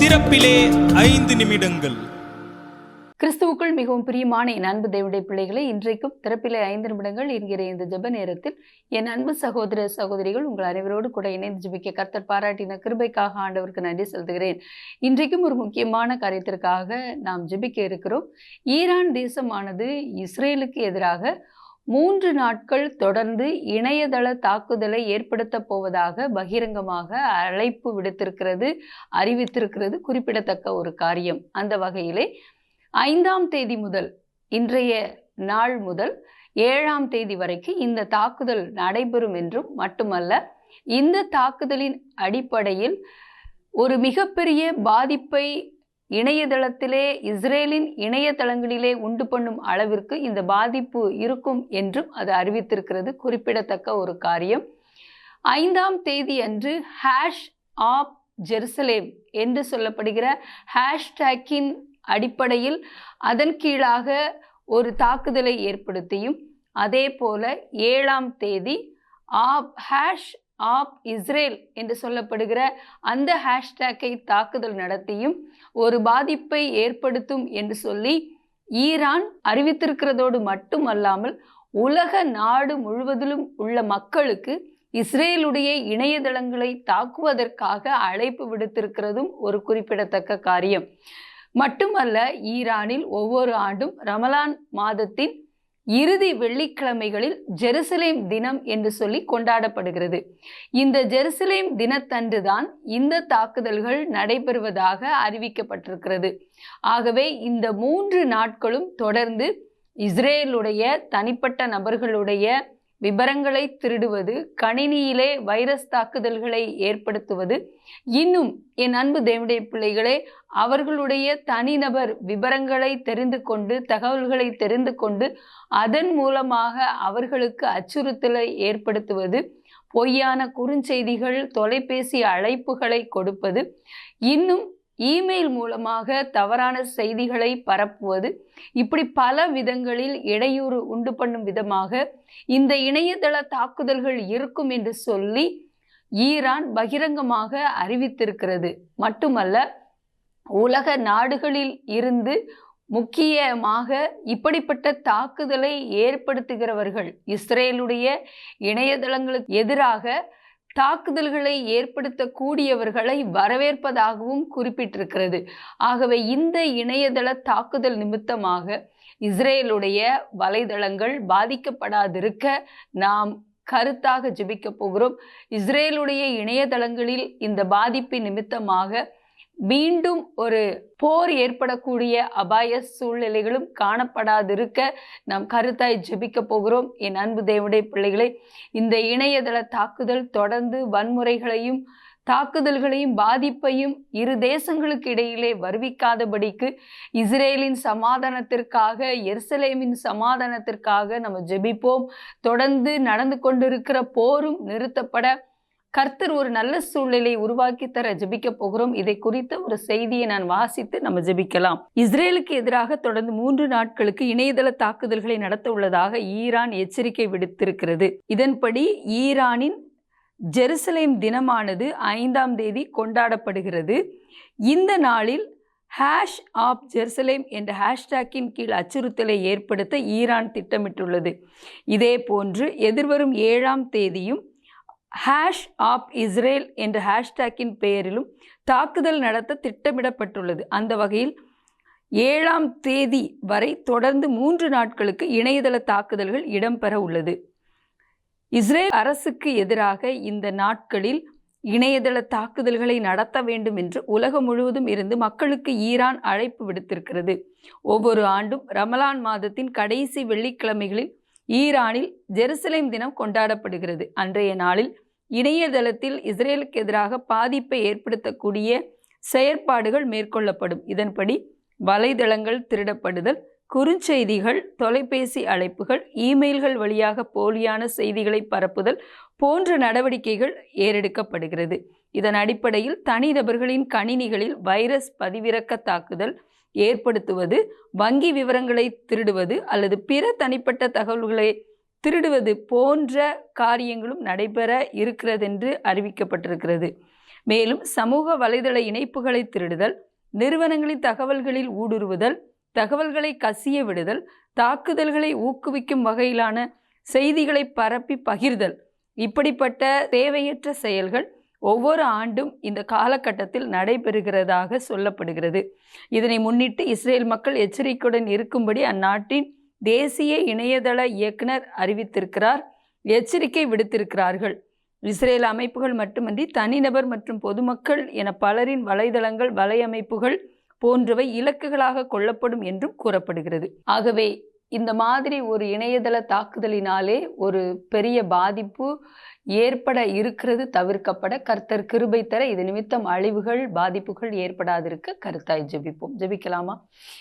திறப்பிலே ஐந்து நிமிடங்கள். கிறிஸ்துவுக்குள் மிகவும் பிரியமான என் அன்பு தேவனுடைய பிள்ளைகளை இன்றைக்கும் திறப்பிலே ஐந்து நிமிடங்கள் என்கிற இந்த ஜெப நேரத்தில் என் அன்பு சகோதர சகோதரிகள் உங்கள் அனைவரோடு கூட இணைந்து ஜெபிக்க கர்த்தர் பாராட்டின கிருபைக்காக ஆண்டவருக்கு நன்றி செலுத்துகிறேன். இன்றைக்கும் ஒரு முக்கியமான காரியத்திற்காக நாம் ஜெபிக்க இருக்கிறோம். ஈரான் தேசமானது இஸ்ரேலுக்கு எதிராக மூன்று நாட்கள் தொடர்ந்து இணையதள தாக்குதலை ஏற்படுத்தப் போவதாக பகிரங்கமாக அழைப்பு விடுத்திருக்கிறது அறிவித்திருக்கிறது குறிப்பிடத்தக்க ஒரு காரியம். அந்த வகையிலே ஐந்தாம் தேதி முதல் இன்றைய நாள் முதல் ஏழாம் தேதி வரைக்கும் இந்த தாக்குதல் நடைபெறும் என்றும் மட்டுமல்ல இந்த தாக்குதலின் அடிப்படையில் ஒரு மிகப்பெரிய பாதிப்பை இணையதளத்திலே இஸ்ரேலின் இணையதளங்களிலே உண்டு பண்ணும் அளவிற்கு இந்த பாதிப்பு இருக்கும் என்றும் அது அறிவித்திருக்கிறது. குறிப்பிடத்தக்க ஒரு காரியம். ஐந்தாம் தேதி அன்று ஹேஷ் ஆப் ஜெருசலேம் என்று சொல்லப்படுகிற ஹேஷ்டேக்கின் அடிப்படையில் அதன் கீழாக ஒரு தாக்குதலை ஏற்படுத்தியும் அதே போல ஏழாம் தேதி ஆப் ஹேஷ் ஆப் இஸ்ரேல் என்று சொல்லப்படுகிற அந்த ஹேஷ்டேக்கை தாக்குதல் நடத்தியும் ஒரு பாதிப்பை ஏற்படுத்தும் என்று சொல்லி ஈரான் அறிவித்திருக்கிறதோடு மட்டுமல்லாமல் உலக நாடு முழுவதிலும் உள்ள மக்களுக்கு இஸ்ரேலுடைய இணையதளங்களை தாக்குவதற்காக அழைப்பு விடுத்திருக்கிறதும் ஒரு குறிப்பிடத்தக்க காரியம். மட்டுமல்ல ஈரானில் ஒவ்வொரு ஆண்டும் ரமலான் மாதத்தின் இறுதி வெள்ளிக்கிழமைகளில் ஜெருசலேம் தினம் என்று சொல்லி கொண்டாடப்படுகிறது. இந்த ஜெருசலேம் தினத்தன்று தான் இந்த தாக்குதல்கள் நடைபெறுவதாக அறிவிக்கப்பட்டிருக்கிறது. ஆகவே இந்த மூன்று நாட்களும் தொடர்ந்து இஸ்ரேலுடைய தனிப்பட்ட நபர்களுடைய விபரங்களை திருடுவது கணினியிலே வைரஸ் தாக்குதல்களை ஏற்படுத்துவது. இன்னும் என் அன்பு தேவடைய பிள்ளைகளே அவர்களுடைய தனிநபர் விபரங்களை தெரிந்து கொண்டு தகவல்களை தெரிந்து கொண்டு அதன் மூலமாக அவர்களுக்கு அச்சுறுத்தலை ஏற்படுத்துவது பொய்யான குறுஞ்செய்திகள் தொலைபேசி அழைப்புகளை கொடுப்பது. இன்னும் இமெயில் மூலமாக தவறான செய்திகளை பரப்புவது இப்படி பல விதங்களில் இடையூறு உண்டு பண்ணும் விதமாக இந்த இணையதள தாக்குதல்கள் இருக்கும் என்று சொல்லி ஈரான் பகிரங்கமாக அறிவித்திருக்கிறது. மட்டுமல்ல உலக நாடுகளில் இருந்து முக்கியமாக இப்படிப்பட்ட தாக்குதலை ஏற்படுத்துகிறவர்கள் இஸ்ரேலுடைய இணையதளங்களுக்கு எதிராக தாக்குதல்களை ஏற்படுத்தக்கூடியவர்களை வரவேற்பதாகவும் குறிப்பிட்டிருக்கிறது. ஆகவே இந்த இணையதள தாக்குதல் நிமித்தமாக இஸ்ரேலுடைய வலைதளங்கள் பாதிக்கப்படாதிருக்க நாம் கருத்தாக ஜெபிக்க போகிறோம். இஸ்ரேலுடைய இணையதளங்களில் இந்த பாதிப்பின் நிமித்தமாக மீண்டும் ஒரு போர் ஏற்படக்கூடிய அபாய சூழ்நிலைகளும் காணப்படாதிருக்க நாம் கருத்தாய் ஜெபிக்க போகிறோம். என் அன்பு தேவனுடைய பிள்ளைகளை இந்த இணையதள தாக்குதல் தொடர்ந்து வன்முறைகளையும் தாக்குதல்களையும் பாதிப்பையும் இரு தேசங்களுக்கு இடையிலே வருவிக்காதபடிக்கு இஸ்ரேலின் சமாதானத்திற்காக எருசலேமின் சமாதானத்திற்காக நம்ம ஜெபிப்போம். தொடர்ந்து நடந்து கொண்டிருக்கிற போரும் நிறுத்தப்பட கர்த்தர் ஒரு நல்ல சூழ்நிலை உருவாக்கி தர ஜபிக்க போகிறோம். இதை குறித்த ஒரு செய்தியை நான் வாசித்து நம்ம ஜெபிக்கலாம். இஸ்ரேலுக்கு எதிராக தொடர்ந்து மூன்று நாட்களுக்கு இணையதள தாக்குதல்களை நடத்த உள்ளதாக ஈரான் எச்சரிக்கை விடுத்திருக்கிறது. இதன்படி ஈரானின் ஜெருசலேம் தினமானது ஐந்தாம் தேதி கொண்டாடப்படுகிறது. இந்த நாளில் ஹேஷ் ஆப் ஜெருசலேம் என்ற ஹேஷ்டேக்கின் கீழ் அச்சுறுத்தலை ஏற்படுத்த ஈரான் திட்டமிட்டுள்ளது. இதே போன்று எதிர்வரும் ஏழாம் தேதியும் ஹேஷ் ஆப் இஸ்ரேல் என்ற ஹேஷ்டேக்கின் பெயரிலும் தாக்குதல் நடத்த திட்டமிடப்பட்டுள்ளது. அந்த வகையில் ஏழாம் தேதி வரை தொடர்ந்து மூன்று நாட்களுக்கு இணையதள தாக்குதல்கள் இடம்பெற உள்ளது. இஸ்ரேல் அரசுக்கு எதிராக இந்த நாட்களில் இணையதள தாக்குதல்களை நடத்த வேண்டும் என்று உலகம் முழுவதும் இருந்து மக்களுக்கு ஈரான் அழைப்பு விடுத்திருக்கிறது. ஒவ்வொரு ஆண்டும் ரமலான் மாதத்தின் கடைசி வெள்ளிக்கிழமைகளில் ஈரானில் ஜெருசலேம் தினம் கொண்டாடப்படுகிறது. அன்றைய நாளில் இணையதளத்தில் இஸ்ரேலுக்கு எதிராக பாதிப்பை ஏற்படுத்தக்கூடிய செயற்பாடுகள் மேற்கொள்ளப்படும். இதன்படி வலைதளங்கள் திருடப்படுதல் குறுஞ்செய்திகள் தொலைபேசி அழைப்புகள் இமெயில்கள் வழியாக போலியான செய்திகளை பரப்புதல் போன்ற நடவடிக்கைகள் ஏறெடுக்கப்படுகிறது. இதன் அடிப்படையில் தனிநபர்களின் கணினிகளில் வைரஸ் பதிவிறக்க தாக்குதல் ஏற்படுத்துவது வங்கி விவரங்களை திருடுவது அல்லது பிற தனிப்பட்ட தகவல்களை திருடுவது போன்ற காரியங்களும் நடைபெற இருக்கிறதென்று அறிவிக்கப்பட்டிருக்கிறது. மேலும் சமூக வலைதள இணைப்புகளை திருடுதல் நிறுவனங்களின் தகவல்களில் ஊடுருவுதல் தகவல்களை கசிய விடுதல் தாக்குதல்களை ஊக்குவிக்கும் வகையிலான செய்திகளை பரப்பி பகிர்தல் இப்படிப்பட்ட தேவையற்ற செயல்கள் ஒவ்வொரு ஆண்டும் இந்த காலகட்டத்தில் நடைபெறுகிறதாக சொல்லப்படுகிறது. இதனை முன்னிட்டு இஸ்ரேல் மக்கள் எச்சரிக்கையுடன் இருக்கும்படி அந்நாட்டின் தேசிய இணையதள இயக்குனர் அறிவித்திருக்கிறார். எச்சரிக்கை விடுத்திருக்கிறார்கள். இஸ்ரேல் அமைப்புகள் மட்டுமன்றி தனிநபர் மற்றும் பொதுமக்கள் என பலரின் வலைதளங்கள் வலையமைப்புகள் போன்றவை இலக்குகளாக கொள்ளப்படும் என்றும் கூறப்படுகிறது. ஆகவே இந்த மாதிரி ஒரு இணையதள தாக்குதலினாலே ஒரு பெரிய பாதிப்பு ஏற்பட இருக்கிறது தவிர்க்கப்பட கர்த்தர் கிருபை தர இது நிமித்தம் அழிவுகள் பாதிப்புகள் ஏற்படாதிருக்க கருத்தாய் ஜெபிப்போம். ஜெபிக்கலாமா?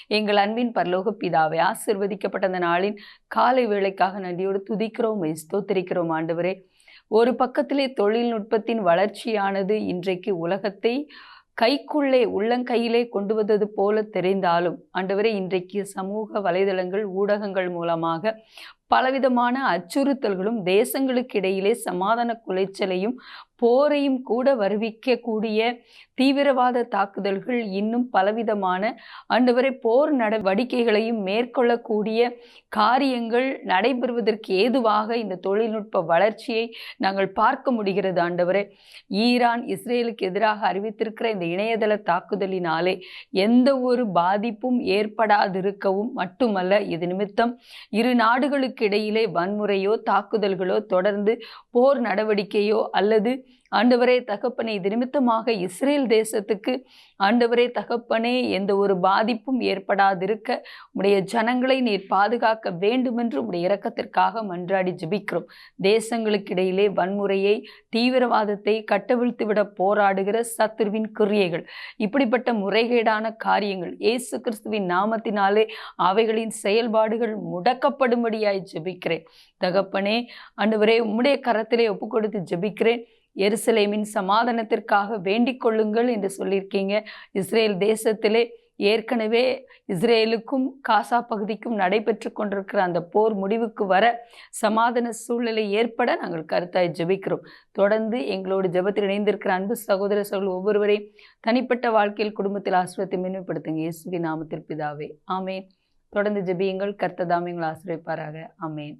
எங்கள் அன்பின் பரலோக பிதாவை ஆசிர்வதிக்கப்பட்ட அந்த நாளின் காலை வேளைக்காக நன்றியோடு துதிக்கிறோம் ஸ்தோத்திரிக்கிறோம் ஆண்டவரே. ஒரு பக்கத்திலே தொழில்நுட்பத்தின் வளர்ச்சியானது இன்றைக்கு உலகத்தை கைக்குள்ளே உள்ளங்கையிலே கொண்டு வந்தது போல தெரிந்தாலும் ஆண்டவரே இன்றைக்கு சமூக வலைதளங்கள் ஊடகங்கள் மூலமாக பலவிதமான அச்சுறுத்தல்களும் தேசங்களுக்கு இடையிலே சமாதான குலைச்சலையும் போரையும் கூட வருவிக்கக்கூடிய தீவிரவாத தாக்குதல்கள் இன்னும் பலவிதமான ஆண்டவரை போர் நடவடிக்கைகளையும் மேற்கொள்ளக்கூடிய காரியங்கள் நடைபெறுவதற்கு ஏதுவாக இந்த தொழில்நுட்ப வளர்ச்சியை நாங்கள் பார்க்க முடிகிறது ஆண்டவரே. ஈரான் இஸ்ரேலுக்கு எதிராக அறிவித்திருக்கிற இந்த இணையதள தாக்குதலினாலே எந்த ஒரு பாதிப்பும் ஏற்படாதிருக்கவும் மட்டுமல்ல இது நிமித்தம் இரு நாடுகளுக்கு இடையிலே வன்முறையோ தாக்குதல்களோ தொடர்ந்து போர் நடவடிக்கையோ அல்லது ஆண்டவரே தகப்பனே இது நிமித்தமாக இஸ்ரேல் தேசத்துக்கு ஆண்டவரே தகப்பனே எந்த ஒரு பாதிப்பும் ஏற்படாதிருக்க உடைய ஜனங்களை நீர் பாதுகாக்க வேண்டுமென்று உடைய இரக்கத்திற்காக மன்றாடி ஜெபிக்கிறோம். தேசங்களுக்கு இடையிலே வன்முறையை தீவிரவாதத்தை கட்டவிழ்த்துவிட போராடுகிற சத்துருவின் கிரியைகள் இப்படிப்பட்ட முறைகேடான காரியங்கள் இயேசு கிறிஸ்துவின் நாமத்தினாலே அவைகளின் செயல்பாடுகள் முடக்கப்படும்படியாய் ஜெபிக்கிறேன். தகப்பனே ஆண்டவரே உம்முடைய கரத்திலே ஒப்பு கொடுத்து ஜெபிக்கிறேன். எருசலேமின் சமாதானத்திற்காக வேண்டிக் கொள்ளுங்கள் என்று சொல்லியிருக்கீங்க. இஸ்ரேல் தேசத்திலே ஏற்கனவே இஸ்ரேலுக்கும் காசா பகுதிக்கும் நடைபெற்று கொண்டிருக்கிற அந்த போர் முடிவுக்கு வர சமாதான சூழ்நிலை ஏற்பட நாங்கள் கருத்தாய் ஜெபிக்கிறோம். தொடர்ந்து எங்களோடு ஜெபத்தில் இணைந்திருக்கிற அன்பு சகோதர சகோதர ஒவ்வொருவரையும் தனிப்பட்ட வாழ்க்கையில் குடும்பத்தில் ஆசிரியத்தை மேன்மைப்படுத்துங்க. இயேசுவி நாமத்திற்பிதாவே ஆமேன். தொடர்ந்து ஜெபியுங்கள். கர்த்ததாமே எங்களை ஆசிரியப்பாராக ஆமேன்.